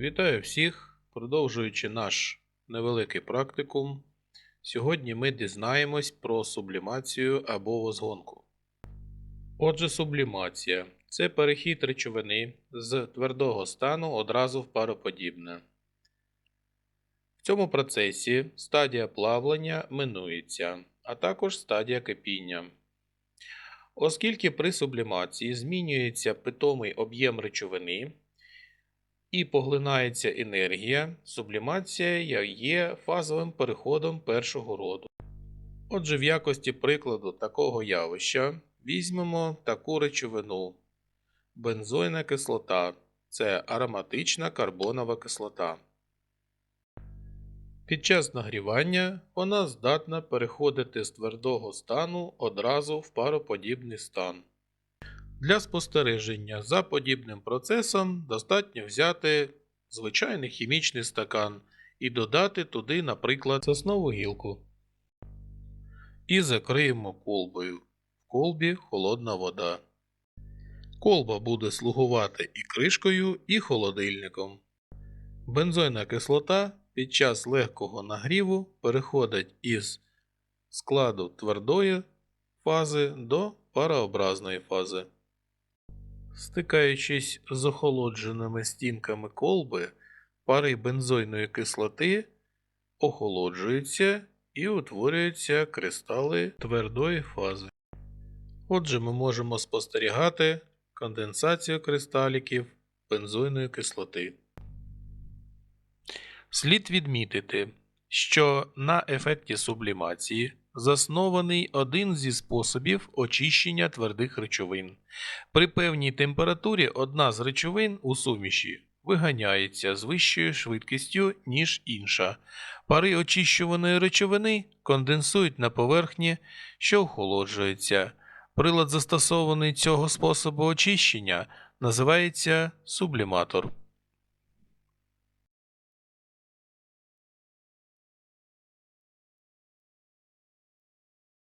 Вітаю всіх! Продовжуючи наш невеликий практикум, сьогодні ми дізнаємось про сублімацію або возгонку. Отже, сублімація це перехід речовини з твердого стану одразу в пароподібне. В цьому процесі стадія плавлення минується, а також стадія кипіння. Оскільки при сублімації змінюється питомий об'єм речовини і поглинається енергія, сублімація є фазовим переходом першого роду. Отже, в якості прикладу такого явища візьмемо таку речовину бензойна кислота це ароматична карбонова кислота. Під час нагрівання вона здатна переходити з твердого стану одразу в пароподібний стан. Для спостереження за подібним процесом достатньо взяти звичайний хімічний стакан і додати туди, наприклад, соснову гілку. І закриємо колбою. В колбі холодна вода. Колба буде слугувати і кришкою, і холодильником. Бензойна кислота під час легкого нагріву переходить із складу твердої фази до парообразної фази. Стикаючись з охолодженими стінками колби, пари бензойної кислоти охолоджуються і утворюються кристали твердої фази. Отже, ми можемо спостерігати конденсацію кристаліків бензойної кислоти. Слід відмітити, що на ефекті сублімації заснований один зі способів очищення твердих речовин. При певній температурі одна з речовин у суміші виганяється з вищою швидкістю, ніж інша. Пари очищуваної речовини конденсують на поверхні, що охолоджується. Прилад, застосований цього способу очищення, називається субліматор.